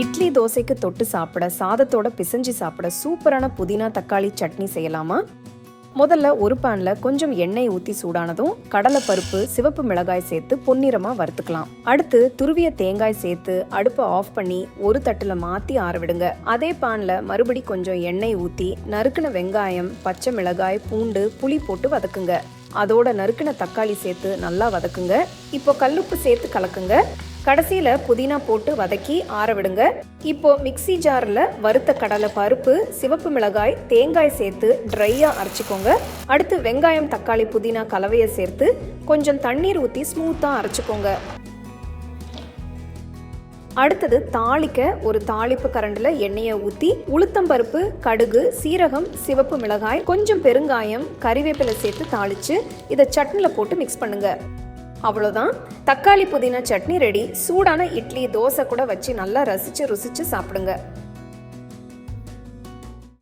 இட்லி தோசைக்கு தொட்டு சாப்பிட சாதத்தோட பிசைஞ்சு சாப்பிட சூப்பரான புதினா தக்காளி சட்னி செய்யலாமா? முதல்ல ஒரு பேனில் கொஞ்சம் எண்ணெய் ஊற்றி சூடானதும் கடலை பருப்பு சிவப்பு மிளகாய் சேர்த்து பொன்னிறமாக வறுத்துக்கலாம். அடுத்து துருவிய தேங்காய் சேர்த்து அடுப்பை ஆஃப் பண்ணி ஒரு தட்டில் மாற்றி ஆறவிடுங்க அதே பேனில் மறுபடி கொஞ்சம் எண்ணெய் ஊற்றி நறுக்கின வெங்காயம் பச்சை மிளகாய் பூண்டு புளி போட்டு வதக்குங்க. அதோட நறுக்கின தக்காளி சேர்த்து நல்லா வதக்குங்க. இப்போ கல்லுப்பு சேர்த்து கலக்குங்க. கடைசியில் புதினா போட்டு வதக்கி ஆற விடுங்க. இப்போ மிக்ஸி ஜாரில் வறுத்த கடலை பருப்பு சிவப்பு மிளகாய் தேங்காய் சேர்த்து ட்ரையாக அரைச்சிக்கோங்க. அடுத்து வெங்காயம் தக்காளி புதினா கலவையை சேர்த்து கொஞ்சம் தண்ணீர் ஊற்றி ஸ்மூத்தாக அரைச்சிக்கோங்க. அடுத்தது தாளிக்க ஒரு தாளிப்பு கரண்டில் எண்ணெயை ஊற்றி உளுத்தம்பருப்பு கடுகு சீரகம் சிவப்பு மிளகாய் கொஞ்சம் பெருங்காயம் கறிவேப்பிலை சேர்த்து தாளித்து இதை சட்னியில் போட்டு மிக்ஸ் பண்ணுங்கள் அவ்வளோதான் தக்காளி புதினா சட்னி ரெடி. சூடான இட்லி தோசை கூட வச்சு நல்லா ரசித்து ருசித்து சாப்பிடுங்க.